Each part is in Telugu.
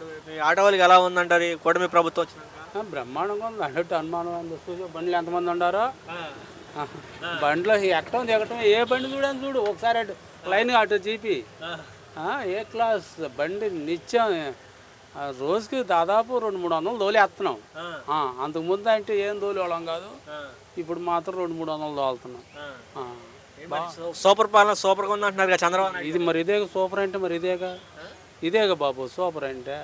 ఇప్పుడు మీ ఆటో వాళ్ళకి ఎలా ఉందంటారు? ఈ కూటమి ప్రభుత్వం వచ్చినాక? ఆ, బ్రహ్మాండంగా ఉంది. అన్నట్టు అనుమానం ఉంది చూసి బండ్లు ఎంతమంది ఉండారో? ఆ, బండ్లో ఎక్కడం దిగటం ఏ బండి చూడని చూడు. ఒకసారి అటు లైన్గా అటు జీపి ఆ, ఆ, ఏ క్లాస్ బండి నిత్యం ఆ, రోజుకి దాదాపు రెండు మూడు వందలు తోలేస్తున్నాం ఆ, అంతకు ముందు అంటే ఏం తోలేవాళ్ళం కాదు. ఇప్పుడు మాత్రం రెండు మూడు వందలు ఆ. సూ- సూపర్ పాలన సూపర్గా ఉంది అంటున్నారు కదా చంద్రబాబు నాయుడు ఇది మరి ఇదేగా? సూపర్ అంటే మరి ఇదేగా? ఇదేగా బాబు సూపర్ అంటే.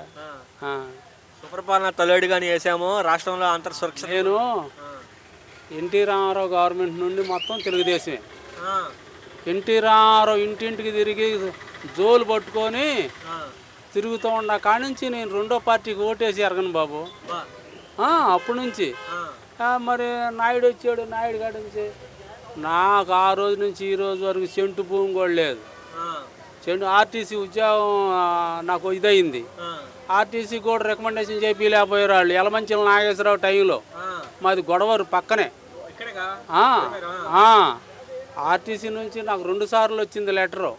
ఆ. సూపర్ పాలన తొలేడు కానీ వేసాము రాష్ట్రంలో అంతర్ సురక్ష నేను ఎన్టీ రామారావు గవర్నమెంట్ నుండి మొత్తం తెలుగుదేశమే. ఆ, ఎన్టీ రామారావు ఇంటింటికి తిరిగి జోలు పట్టుకొని ఆ, తిరుగుతూ ఉన్న కాడి నుంచి నేను రెండో పార్టీకి ఓటేసి ఎరగను బాబు. బా, ఆ, అప్పటి నుంచి. ఆ, ఆ, మరి నాయుడు వచ్చాడు నాయుడు కాడి నుంచి. నాకు ఆ రోజు నుంచి ఈ రోజు వరకు సెంటు భూమి కూడా లేదు. చెంటు ఆర్టీసీ ఉద్యోగం నాకు ఇదయింది. ఆర్టీసీ కూడా రికమెండేషన్ చేపిలేకపోయారు వాళ్ళు. ఎలమంచిల నాగేశ్వరరావు టైంలో. మాది గొడవరు పక్కనే. ఆర్టీసీ నుంచి నాకు రెండు సార్లు వచ్చింది లెటరు.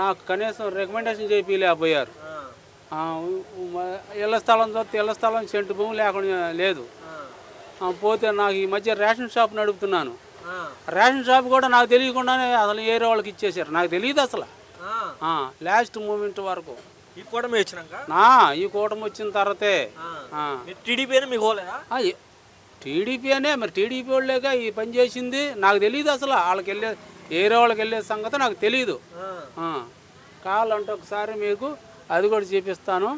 నాకు కనీసం రికమెండేషన్ చేపిలేకపోయారు ఇళ్ళ స్థలం చూస్తే ఇళ్ళ స్థలం సెంటు భూమి లేకుండా లేదు. పోతే నాకు ఈ మధ్య రేషన్ షాప్ నడుపుతున్నాను రేషన్ షాప్ కూడా నాకు తెలియకుండానే అసలు ఏరే వాళ్ళకి ఇచ్చేసారు నాకు తెలియదు అసలు. లాస్ట్ మూమెంట్ వరకు. ఈ కూటమి వచ్చినాక? నా ఈ కూటమి వచ్చిన తర్వాతే. టీడీపీ అని మీకు టీడీపీ అనే మరి టీడీపీ వాళ్ళేగా ఈ పని చేసింది? నాకు తెలియదు అసలు. వాళ్ళకి వెళ్ళే ఏరే వాళ్ళకి వెళ్ళే సంగతి నాకు తెలియదు కావాలంటే ఒకసారి మీకు అది కూడా చూపిస్తాను.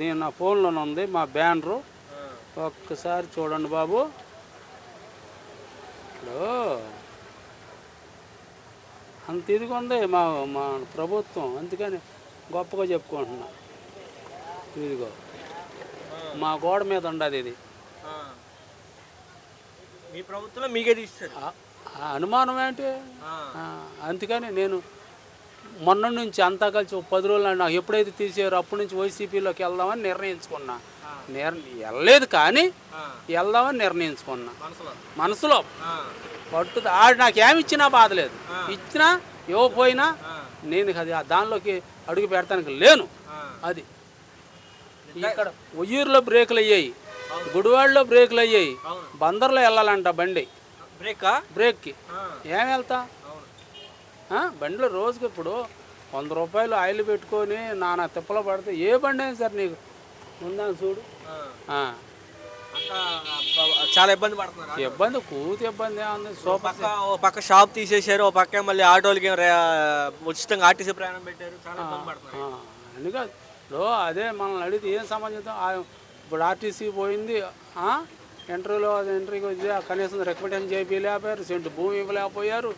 దీని నా ఫోన్లోనే ఉంది మా బ్యానరు. ఒక్కసారి చూడండి బాబు. ఇప్పుడు అంత ఇదిగా ఉంది మా మా ప్రభుత్వం. అందుకని గొప్పగా చెప్పుకుంటున్నా. ఇదిగో మా గోడ మీద ఉండదు ఇది. మీ ప్రభుత్వంలో మీకే తీస్తారు. అనుమానం ఏంటి? అందుకని నేను మొన్న నుంచి అంతా కలిసి పది రోజులు నాకు ఎప్పుడైతే తీసారో అప్పటి నుంచి వైసీపీలోకి వెళ్దామని నిర్ణయించుకున్నా. నిర్ వెళ్ళలేదు కానీ. వెళ్దామని నిర్ణయించుకున్నా. మనసులో. మనసులో. ఆ, పట్టు ఆడు నాకు ఏమి ఇచ్చినా బాధలేదు ఇచ్చినా ఇవ్వకపోయినా నేను అది ఆ దానిలోకి అడుగు పెడతానికి లేను. అది. ఇక్కడ ఉయ్యూరులో బ్రేకులు అయ్యాయి. గుడివాడలో బ్రేకులు అయ్యాయి. బందర్లో వెళ్ళాలంట బండి. బ్రేకా? బ్రేక్కి. ఏం వెళ్తా? బండిలో రోజుకి ఇప్పుడు వంద రూపాయలు ఆయిల్ పెట్టుకొని నానా తిప్పలో పడితే ఏ బండి అయినా సరే నీకు. ఉందా చూడు. చాలా ఇబ్బంది పడుతున్నారు. ఇబ్బంది కూతి ఇబ్బంది ఏముంది? సూపర్ పక్క ఓ పక్క షాప్ తీసేశారు ఓ పక్క మళ్ళీ ఆటోలకి ఉచితంగా ఆర్టీసీ ప్రయాణం పెట్టారు. చాలా ఇబ్బంది పడుతున్నారు. ఇప్పుడు అదే మనల్ని అడిగితే ఏం సంబంధితం ఇప్పుడు ఆర్టీసీ పోయింది ఇంటర్వ్యూలో ఇంటర్వ్యూకి వచ్చి కనీసం రికమెండేషన్ చేయించలేకపోయారు సెంటు భూమి ఇవ్వలేకపోయారు?